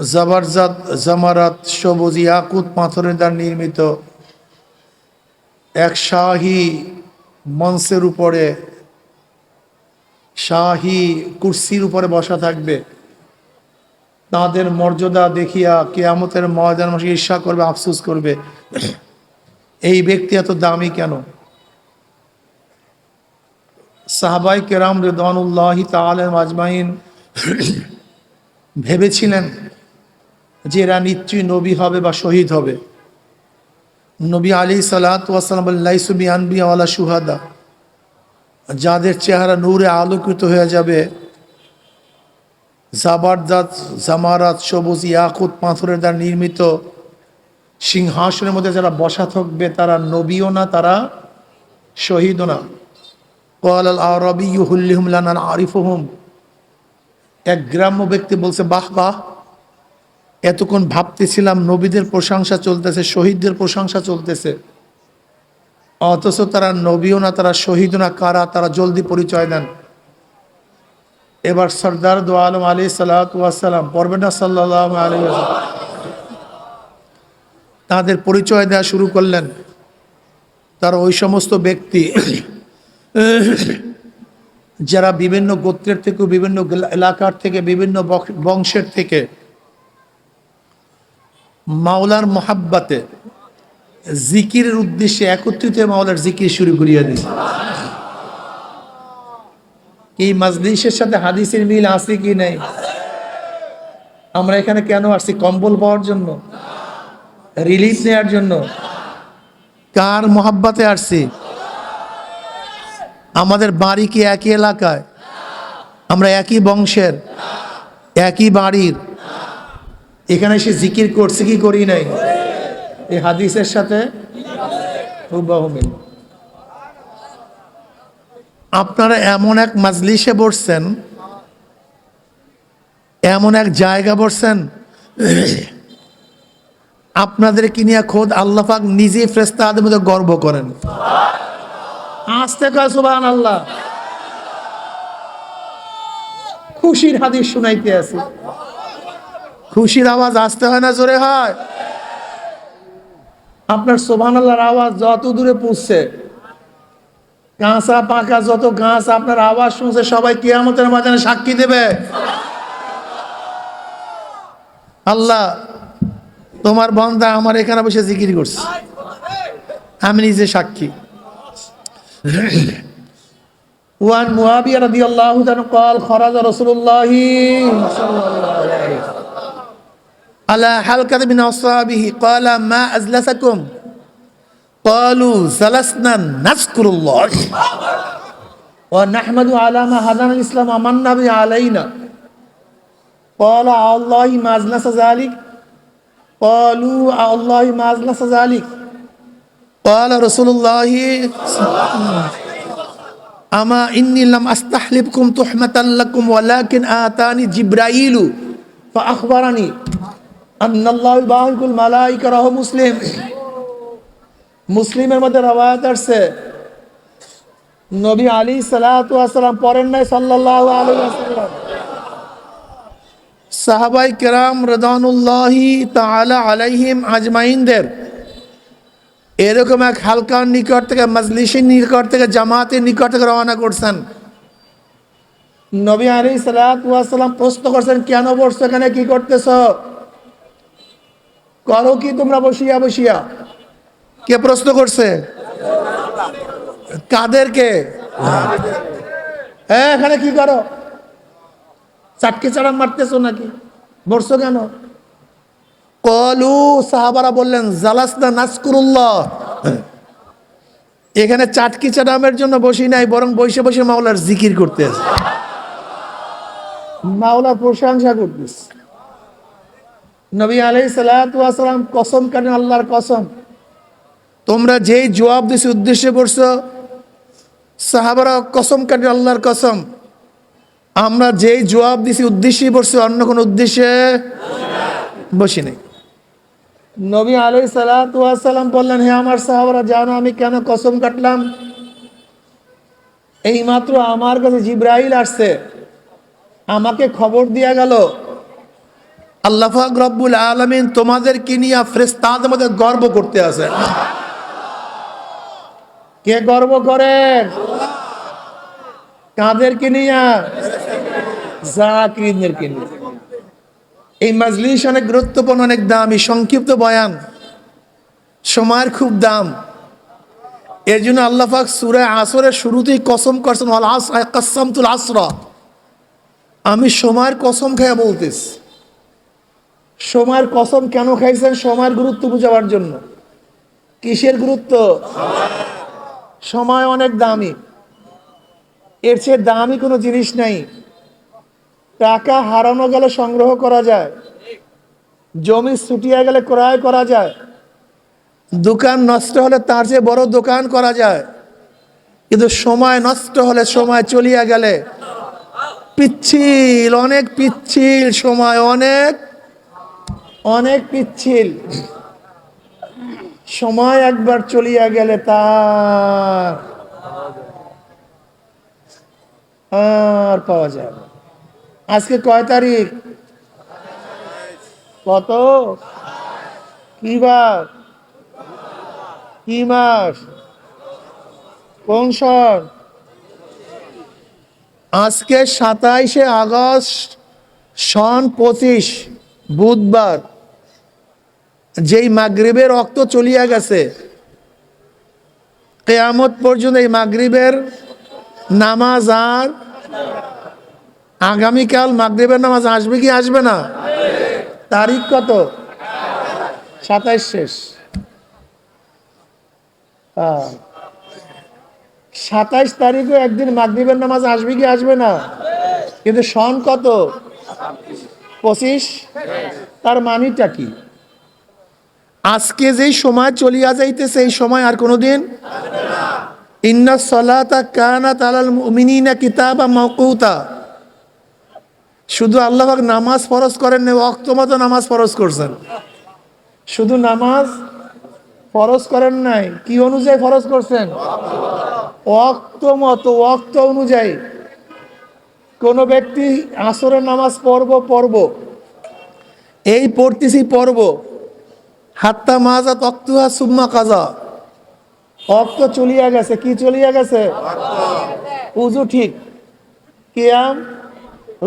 জাবারজাত, জামারাত, সবুজ ইয়াকুত পাথরের দ্বারা নির্মিত। এক শাহী মঞ্চের উপরে, শাহী কুর্সির উপরে বসা থাকবে। তাদের মর্যাদা দেখিয়া কেয়ামতের ময়দান মাসে ঈর্ষা করবে, আফসুস করবে। এই ব্যক্তি এত দামি কেন? সাহাবাই কেরাম রেদানুল্লাহি তালেম আজমাইন ভেবেছিলেন যে এরা নিশ্চয়ই নবী হবে বা শহীদ হবে। নবী আলী সালাতাম লাইসুবি আনবিয়াওয়ালা সুহাদা যাদের চেহারা নূরে আলোকিত হয়ে যাবে জাবারদাত জামারাত, সবুজ, ইয়াকুত পাথরের দ্বারা নির্মিত সিংহাসনের মধ্যে যারা বসা থাকবে, তারা নবীও না, তারা শহীদও না। কল আল আরবি হুল্লিহুম লানান আরিফহুম। এক গ্রাম্য ব্যক্তি বলছে, বাহ বাহ এতক্ষণ ভাবতেছিলাম নবীদের প্রশংসা চলতেছে, শহীদদের প্রশংসা চলতেছে। অথচ তারা নবীও না, তারা শহীদও না, কারা? তারা জলদি পরিচয় দেন। এবার সর্দার দো আলম আলী সালাতাম পড়বেন না? আলী তাদের পরিচয় দেওয়া শুরু করলেন। তারা ওই সমস্ত ব্যক্তি যারা বিভিন্ন গোত্রের থেকে, বিভিন্ন এলাকার থেকে, বিভিন্ন বংশের থেকে মাওলার মোহাব্বাতে জিকিরের উদ্দেশ্যে একত্রিত মাওলার জিকির শুরু করিয়া দিছে। এই মাজলিসের সাথে হাদিসের মিল আছে কি নাই? আমরা এখানে কেন আসছি? কম্বল পাওয়ার জন্য? রিলিফ নেওয়ার জন্য? কার মোহাব্বাতে আসছি? আমাদের বাড়ি কি একই এলাকায়? আমরা একই বংশের? একই বাড়ির? এখানে সে জিকির করছে, কি করি নাই? এই হাদিসের সাথে আপনারা এমন এক মাজলিসে বসছেন, এমন এক জায়গা বসছেন আপনাদেরকে নিয়ে খোদ আল্লাহাক নিজে ফ্রেস্তা আদের মধ্যে গর্ব করেন? আসতে কয় সুবাহ আল্লাহ খুশির হাদিস শুনাইতে আছে খুশির আওয়াজ আসতে হয় না জোরে হয় আপনার সোভান আল্লাহর আওয়াজ যত দূরে পুষছে কাঁচা পাকা যত গাছ আপনার আওয়াজ শুনছে সবাই কিয়ামতের মাঝখানে সাক্ষী দেবে আল্লাহ তোমার বন্ধা আমার এখানে বসে জিকির করছে আমি নিজে সাক্ষী ওয়ান মুয়াবিয়া রাদিয়াল্লাহু তাআলা قال خرج رسول الله صلى الله عليه وسلم على حلقة من أصحابه قال ما أجلسكم قالوا جلسنا نذكر الله ونحمد على ما هدانا الإسلام ومن به علينا قال الله ما أجلس ذلك قالوا الله ما أجلس ذلك قال رسول الله أما إني لم أستحلبكم تحمة لكم ولكن آتاني جبرائيل فأخبرني আন্নাল্লাহুল মালাইকা রাহ মুসলিম। মুসলিমের মধ্যে রবায়াত আসছে। নবী আলী সালাতাম পড়েন নাই সাল্লাহ আলী আসাল্লাম সাহাবাই কেরাম রদানুল্লাহি তালা আলাইহিম আজমাইনদের। এরকম এক হালকার নিকট থেকে, মজলিসের নিকট থেকে, জামাতের নিকট থেকে রওনা করছেন। নবী আলী সালাতাম প্রশ্ন করছেন, কেন পড়ছো এখানে? কি করতেছ? করো কি তোমরা বসিয়া বসিয়া? কে প্রশ্ন করছে? কাদেরকে? হ্যাঁ এখানে কি করো? চাটকে চাড়া মারতেছো নাকি? বসছো কেন? কলু, সাহাবারা বললেন, জালাসনা নাসকুরুল্লাহ এখানে চাটকি চাটামের জন্য বসি নাই, বরং বসে বসে মাওলার জিকির করতে মাওলার প্রশংসা করতেছে। নবী আলাই সালাম কসম কাটেন আল্লাহর কসম? তোমরা যেই জবাব দিছি, উদ্দেশ্যে পড়ছো সাহাবারা কসম কাটেন আল্লাহর কসম? আমরা যেই জবাব দিছি, উদ্দেশ্যে পড়ছি অন্য কোনো উদ্দেশ্যে বসি নাই। নবী আলাই সালাম বললেন, হে আমার সাহাবারা, জানো আমি কেন কসম কাটলাম? এই মাত্র আমার কাছে জিব্রাইল আসছে, আমাকে খবর দিয়া গেল আল্লাহাক রব্বুল আলমিন তোমাদেরকে নিয়ে ফ্রেস্তাদের মধ্যে গর্ব করতে আছেন কে গর্ব করেন কাদেরকে নিয়ে? এই মাজলিস অনেক গুরুত্বপূর্ণ, অনেক দামি, সংক্ষিপ্ত বয়ান। সময়ের খুব দাম। এর জন্য আল্লাহ সুরে আসরের শুরুতেই কসম করছেন, ওয়াল আস আমি সময়ের কসম খাইয়া বলতেছি। সময়ের কসম কেন খাইছেন? সময়ের গুরুত্ব বুঝাবার জন্য। কিসের গুরুত্ব? সময় অনেক দামি। এর চেয়ে দামি কোনো জিনিস নাই। টাকা হারানো গেলে সংগ্রহ করা যায়। জমি ছুটিয়া গেলে ক্রয় করা যায়। দোকান নষ্ট হলে তার চেয়ে বড় দোকান করা যায়। কিন্তু সময় নষ্ট হলে সময় চলিয়া গেলে পিচ্ছিল, অনেক পিচ্ছিল, সময় অনেক অনেক পিচ্ছিল। সময় একবার চলিয়া গেলে তার আর পাওয়া যায় আজকে কয় তারিখ? কত? কি বার? কি মাস? কোন সন আজকে সাতাইশে আগস্ট, সন পঁচিশ, বুধবার। যেই মাগরিবের রক্ত চলিয়া গেছে, কেয়ামত পর্যন্ত এই মাগরিবের নামাজ আর আগামীকাল মাগরিবের নামাজ আসবে কি আসবে না? তারিখ কত? সাতাইশ শেষ। হ্যাঁ। সাতাইশ তারিখও একদিন মাগরিবের নামাজ আসবে কি আসবে না? কিন্তু সন কত? পঁচিশ? তার মানিটা কি? আজকে যেই সময় চলিয়া যাইতেছে এই সময় আর কোনোদিন? ইন্না সলাতা কানা তালাল মুমিনিনা কিতাবা মাওকুতা। শুধু আল্লাহ নামাজ ফরজ করেন না অক্ত মতো নামাজ ফরজ করছেন। শুধু নামাজ ফরজ করেন নাই, কি অনুযায়ী ফরজ করছেন? অক্ত মতো অক্ত অনুযায়ী। কোনো ব্যক্তি আসরের নামাজ পড়ব পড়ব। এই পড়তেছি পড়ব। হাত্তা মাজা তক্তুহা সুম্মা কাজা। অক্ত চলিয়া গেছে, কি চলিয়া গেছে? উজু ঠিক। কিয়াম,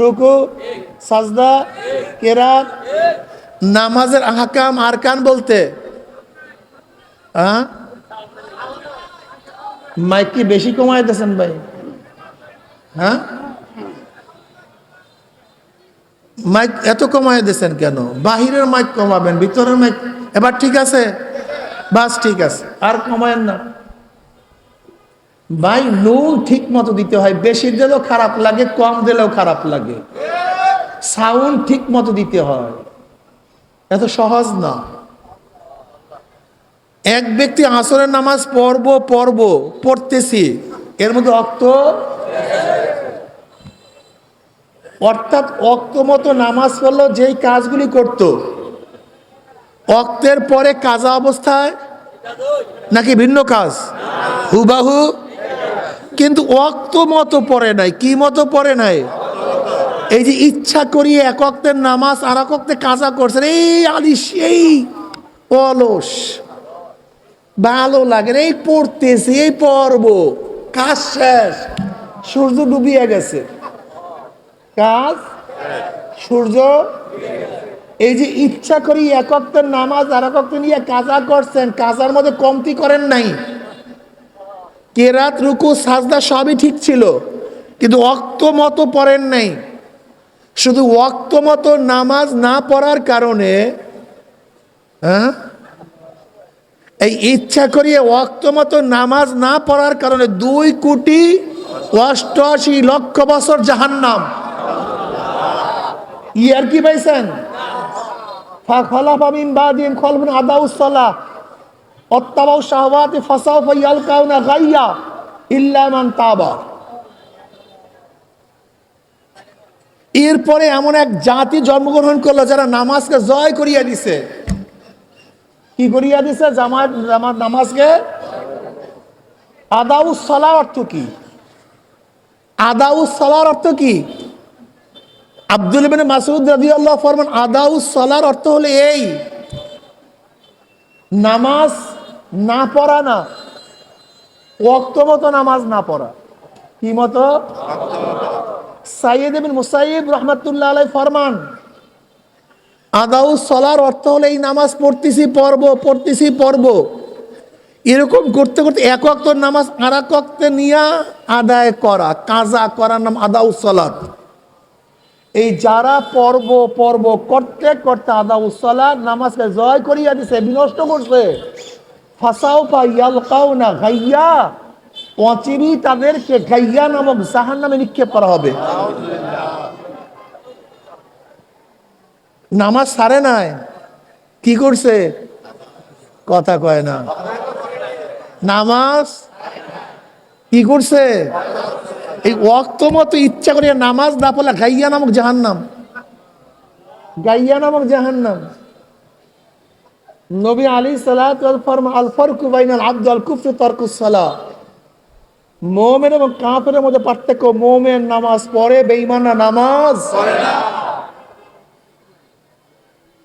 রুকু, সাজদা, কেরাত, নামাজের আহকাম, আরকান বলতে। মাইক বেশি কমাইতেছেন ভাই? হ্যাঁ? মাইক এত কমায় দিয়েছেন কেন? বাহিরের মাইক কমাবেন, ভিতরের মাইক। এবার ঠিক আছে? বাস ঠিক আছে। আর কমায়েন না। ভাই, নুন ঠিক মতো দিতে হয়। বেশি দিলেও খারাপ লাগে, কম দিলেও খারাপ লাগে। সাউন্ড ঠিক মতো দিতে হয়। এত সহজ না। এক ব্যক্তি আসরের নামাজ পড়ব পড়ব, পড়তেছি। এর মধ্যে অক্ত অর্থাৎ অক্ত মতো নামাজ পড়ল, যেই কাজগুলি করত। অক্তের পরে কাজা অবস্থায়? নাকি ভিন্ন কাজ? হুবাহু। কিন্তু অক্ত মতো পড়ে নাই। কি মতো পড়ে নাই? এই যে ইচ্ছা করিয়ে এক অক্তের নামাজ আর এক অক্তে কাজা করছেন, এই আলিস, এই অলস। ভালো লাগে এই পড়তেছি, এই পর্ব কাজ শেষ, সূর্য ডুবিয়ে গেছে। কাজ, সূর্য, এই যে ইচ্ছা করি একত্রের নামাজ আর একত্র নিয়ে কাজা করছেন, কাজার মধ্যে কমতি করেন নাই। কেরাত রুকু, সাজদা সবই ঠিক ছিল, কিন্তু অক্ত মতো পড়েন নাই। শুধু অক্ত মতো নামাজ না পড়ার কারণে হ্যাঁ? এই ইচ্ছা করিয়ে অক্ত মতো নামাজ না পড়ার কারণে দুই কোটি অষ্টআশি লক্ষ বছর জাহান্নাম। ইয়ার কি পাইছেন? তাবা। এরপরে এমন এক জাতি জন্মগ্রহণ করল যারা নামাজকে জয় করিয়া দিছে। কি করিয়া দিছে? জামাত জামাত নামাজকে? আদাউস সালার অর্থ কি? আদাউস সালার অর্থ কি? আব্দুল ইবিন মাসুদ রাদিয়াল্লাহ ফরমান, আদাউস সালার অর্থ হলো এই, নামাজ না পড়া না ওক্ত মতো নামাজ না পড়া। কি মতো? সাইয়েদ বিন মুসাইব রহমতুল্লাহ আলাই ফরমান, আদাউস সলার অর্থ হলো এই নামাজ পড়তেছি, পড়ব পড়তেছি, পড়ব। এরকম করতে করতে এক অক্ত নামাজ আর এক অক্তে নিয়ে আদায় করা, কাজা করার নাম আদাউস সলাত এই যারা পর্ব পর্ব করতে করতে আদাউস সলাত নামাজকে জয় করিয়া দিছে, বিনষ্ট করছে। ফাসাও পা ইয়ালকাও না গাইয়া পচিবি তাদেরকে গাইয়া নামক জাহান নামে নিক্ষেপ করা হবে। নামাজ সারে নাই। কি করছে? কথা কয় না। নামাজ কি করছে? এই ওয়াক্ত মতো ইচ্ছা করে নামাজ না পড়লে গাইয়া নামক জাহান্নাম। গাইয়া নামক জাহান্নাম। নবী আলী সালাত ফরমা আল ফারকু বাইনাল আব্দ কুফরি তারকুস মোমেন এবং কাফের মধ্যে পার্থক্য মোমেন নামাজ পড়ে বেঈমানরা নামাজ।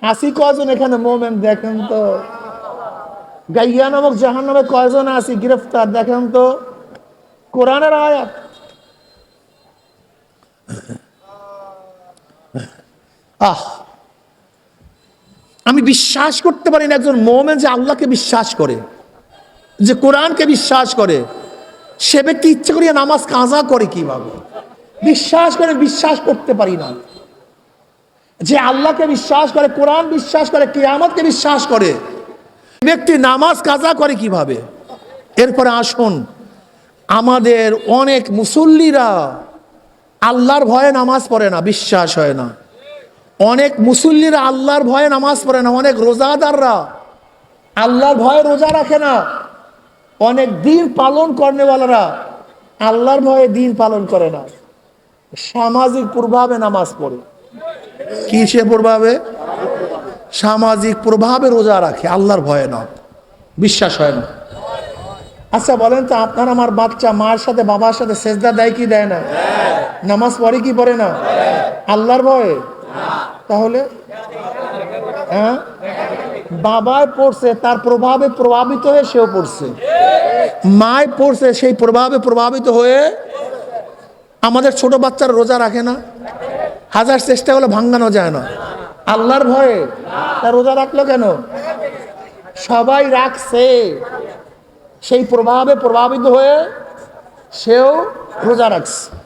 আসি কজন এখানে মোমেন দেখেন তো? গাইয়া নামক জাহান নামে কয়জন আসি গ্রেফতার দেখেন তো? কোরআনের আয়াত। আহ, আমি বিশ্বাস করতে পারি না একজন মোমেন যে আল্লাহকে বিশ্বাস করে, যে কোরআনকে বিশ্বাস করে। সে ব্যক্তি ইচ্ছে করিয়া নামাজ কাজা করে কীভাবে? বিশ্বাস করে, বিশ্বাস করতে পারি না। যে আল্লাহকে বিশ্বাস করে, কোরআন বিশ্বাস করে, কিয়ামতকে বিশ্বাস করে ব্যক্তি নামাজ কাজা করে কীভাবে? এরপরে আসুন, আমাদের অনেক মুসল্লিরা আল্লাহর ভয়ে নামাজ পড়ে না, বিশ্বাস হয় না। অনেক মুসল্লিরা আল্লাহর ভয়ে নামাজ পড়ে না, অনেক রোজাদাররা। আল্লাহর ভয়ে রোজা রাখে না। অনেক দিন পালন করেনেওয়ালারা আল্লাহর ভয়ে দিন পালন করে না। সামাজিক প্রভাবে নামাজ পড়ে। কিসে প্রভাবে? সামাজিক প্রভাবে রোজা রাখে, আল্লাহর ভয়ে না। বিশ্বাস হয় না। আচ্ছা বলেন তো, আপনার আমার বাচ্চা মার সাথে, বাবার সাথে সেজদা দেয় কি দেয় না? নামাজ পড়ে কি পড়ে না? আল্লাহর ভয়ে? তাহলে? হ্যাঁ? বাবায় পড়ছে, তার প্রভাবে প্রভাবিত হয়ে সেও পড়ছে। মায় পড়ছে, সেই প্রভাবে প্রভাবিত হয়ে আমাদের ছোট বাচ্চারা রোজা রাখে না। হাজার চেষ্টা করলে ভাঙ্গানো যায় না। আল্লাহর ভয়ে। তা রোজা রাখল কেন? সবাই রাখছে। সেই প্রভাবে প্রভাবিত হয়ে সেও রোজা রাখছে।